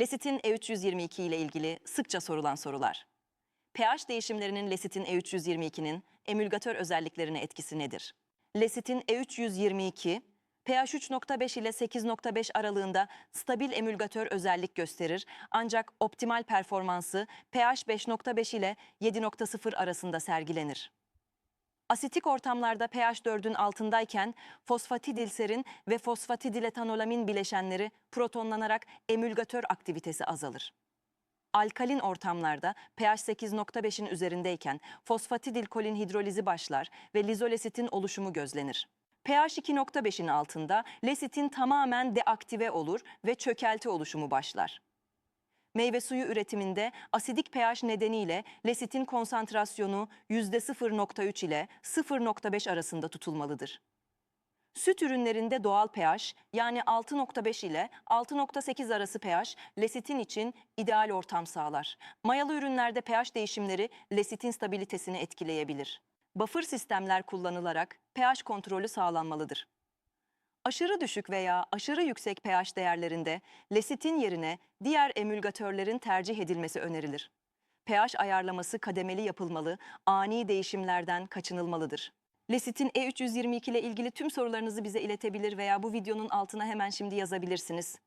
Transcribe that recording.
Lesitin E322 ile ilgili sıkça sorulan sorular. pH değişimlerinin lesitin E322'nin emülgatör özelliklerine etkisi nedir? Lesitin E322 pH 3.5 ile 8.5 aralığında stabil emülgatör özellik gösterir ancak optimal performansı pH 5.5 ile 7.0 arasında sergilenir. Asitik ortamlarda pH 4'ün altındayken fosfatidilserin ve fosfatidiletanolamin bileşenleri protonlanarak emülgatör aktivitesi azalır. Alkalin ortamlarda pH 8.5'in üzerindeyken fosfatidilkolin hidrolizi başlar ve lizolesitin oluşumu gözlenir. pH 2.5'in altında lesitin tamamen deaktive olur ve çökelti oluşumu başlar. Meyve suyu üretiminde asidik pH nedeniyle lesitin konsantrasyonu %0.3 ile 0.5 arasında tutulmalıdır. Süt ürünlerinde doğal pH yani 6.5 ile 6.8 arası pH lesitin için ideal ortam sağlar. Mayalı ürünlerde pH değişimleri lesitin stabilitesini etkileyebilir. Buffer sistemler kullanılarak pH kontrolü sağlanmalıdır. Aşırı düşük veya aşırı yüksek pH değerlerinde lesitin yerine diğer emülgatörlerin tercih edilmesi önerilir. pH ayarlaması kademeli yapılmalı, ani değişimlerden kaçınılmalıdır. Lesitin E322 ile ilgili tüm sorularınızı bize iletebilir veya bu videonun altına hemen şimdi yazabilirsiniz.